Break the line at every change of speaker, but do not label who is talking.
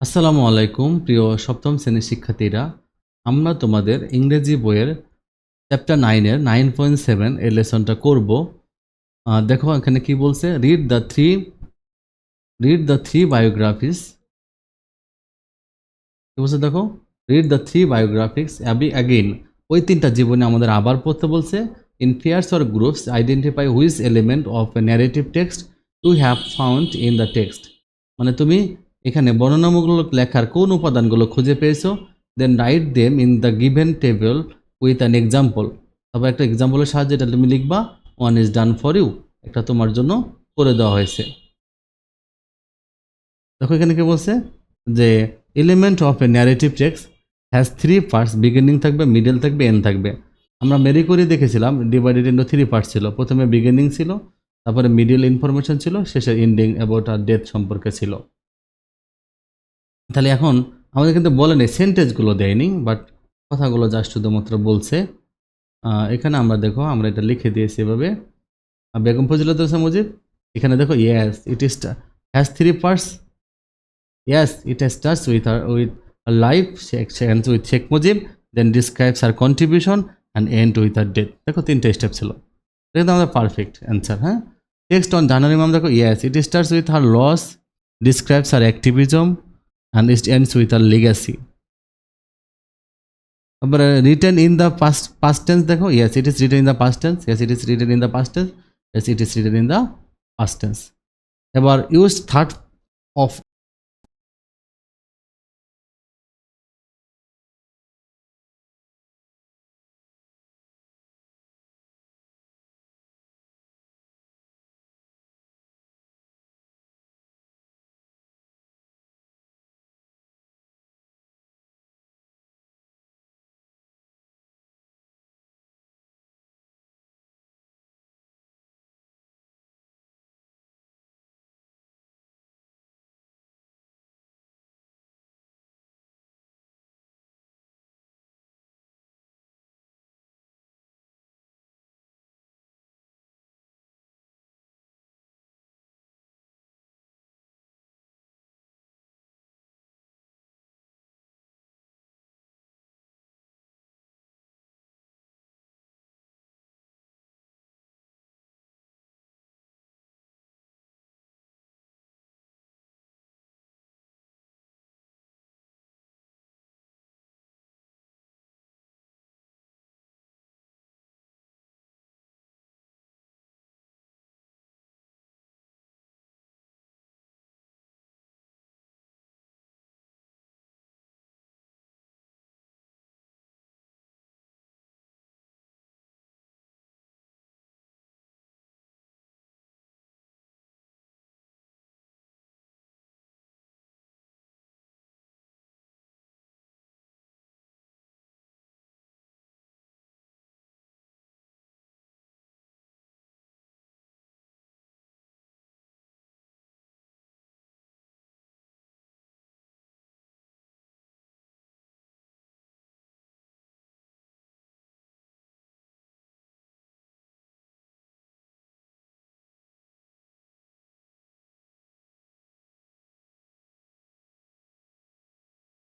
আসসালামু আলাইকুম, প্রিয় সপ্তম শ্রেণির শিক্ষার্থীরা। আমরা তোমাদের ইংরেজি বইয়ের চ্যাপ্টার নাইনের নাইন পয়েন্ট সেভেন এর লেসনটা করব। দেখো এখানে কি বলছে? Read the three read the three biographies কি বলছে দেখো? Read the three biographies above again ওই তিনটা জীবনে আমাদের আবার পড়তে বলছে। In pairs or groups identify which element of a narrative text to have found in the text মানে তুমি এখানে বর্ণনামূলক লেখার কোন উপাদানগুলো খুঁজে পেয়েছ? Then write them in the given table with an example তারপর একটা এক্সাম্পলের সাহায্যে এটা তুমি লিখবা one is done for you একটা তোমার জন্য করে দেওয়া হয়েছে। দেখো এখানে কি বলছে? যে element of a narrative text has three parts beginning থাকবে মিডল থাকবে এন্ড থাকবে। আমরা মেরি করে দেখেছিলাম ডিভাইডেড ইন্টু থ্রি পার্টস ছিল। প্রথমে বিগিনিং ছিল, তারপরে মিডিল ইনফরমেশন ছিল, শেষে এন্ডিং অ্যাবাউট আর ডেথ সম্পর্কে ছিল। তাহলে এখন আমাদের কিন্তু বলেনি সেন্টেন্সগুলো দেয়নি বাট কথাগুলো জাস্ট শুধুমাত্র বলছে এখানে আমরা দেখো, আমরা এটা লিখে দিয়েছি এভাবে। বেগম ফজিলত হোসেন মুজিব, এখানে দেখো yes it is has three parts yes it starts with her with life seconds with Sheikh Mujib then describes her contribution and end with her death দেখো, তিনটে স্টেপ ছিল। এটা আমাদের পারফেক্ট অ্যান্সার হ্যাঁ? টেক্সট অন জানুয়ারি ম্যাম দেখো yes it starts with her loss describes her activism and it ends with a legacy. But uh, written in the past past tense dekho. yes it is written in the past tense yes it is written in the past tense yes it is written in the past tense এবার used third of